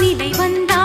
நினை வந்தார்